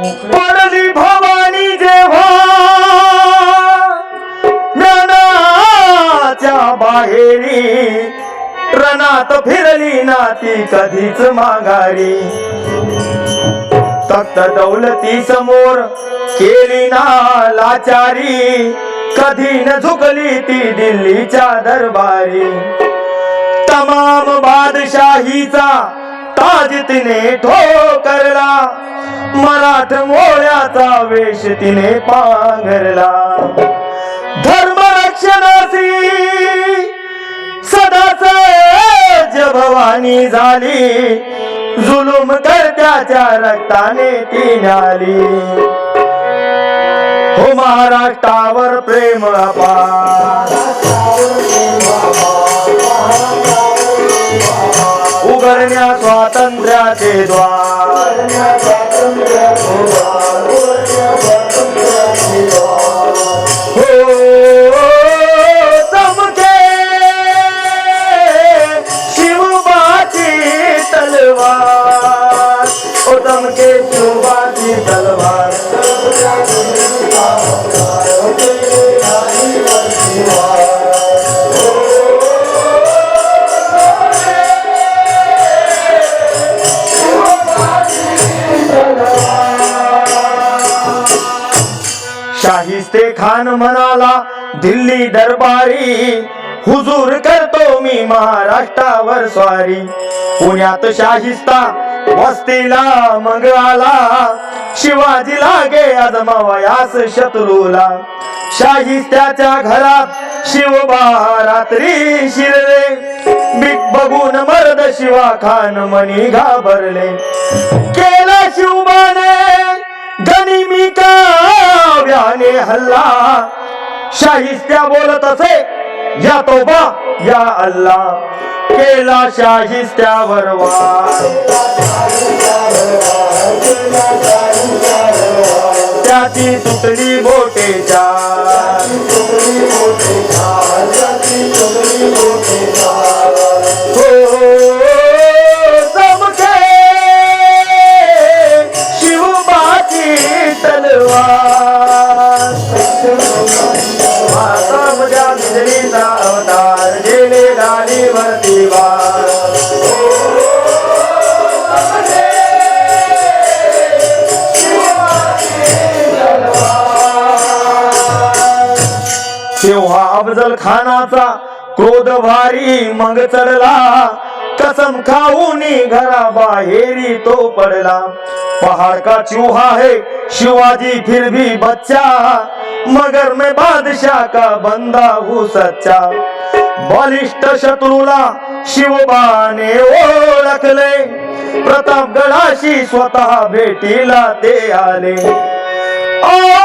पडली भवानी जेव्हा ज्ञानाच्या बाहेरी रणात फिरली ना ती कधीच माघारी. तक्त दौलती समोर केली ना लाचारी कधी न झुकली ती दिल्लीच्या दरबारी. तमाम बादशाहीचा ताज तिने ठोकरला. मराठ मोळ्याचा वेश तिने पांघरला. धर्म रक्षणाची सदाच भवानी झाली. जुलुम करत्याच्या रक्ताने ती न्याली. हो महाराष्ट्रावर प्रेम अपार. उघडण्या स्वातंत्र्याचे द्वार. हो शाहिस्ते खान म्हणाला दिल्ली दरबारी हुजूर करतो मी महाराष्ट्रावर स्वारी. पुण्यात शाहिस्ता वस्तीला मग आला शिवाजी लागे आजमावयास शत्रूला. शाहिस्त्याच्या घरात शिवबा रात्री शिरले बिग बघून मर्द शिवा खान मनी घाबरले. केला शिवबाने गनिमी काव्याने हल्ला. शाहिस्त्या बोलत असे या तोबा या अल्ला. केला शाहिस्त्यावर वार त्याची तुटली बोटेच्या तेव्हा अफजल खानाचा क्रोध भारी मग चढला. कसम खाऊनी घरा बाहेरी तो पडला. पहाड़ का चूहा है शिवाजी फिर भी बच्चा. मगर मैं बादशाह का बंदा हूँ सच्चा. बलिष्ठ शत्रूला शिवबाने ओळखले प्रतापगडाशी स्वतः भेटीला ते आले. ओ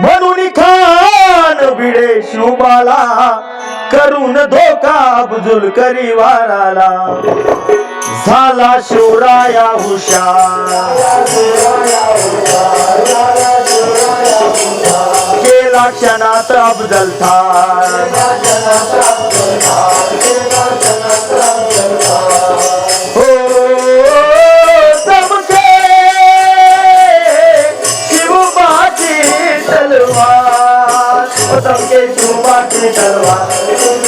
म्हणून खान भिडे शिवबाला करून धोका अब्दुल करी वाराला झाला शिवराया हुशार. केला क्षणात अफजल था तलवार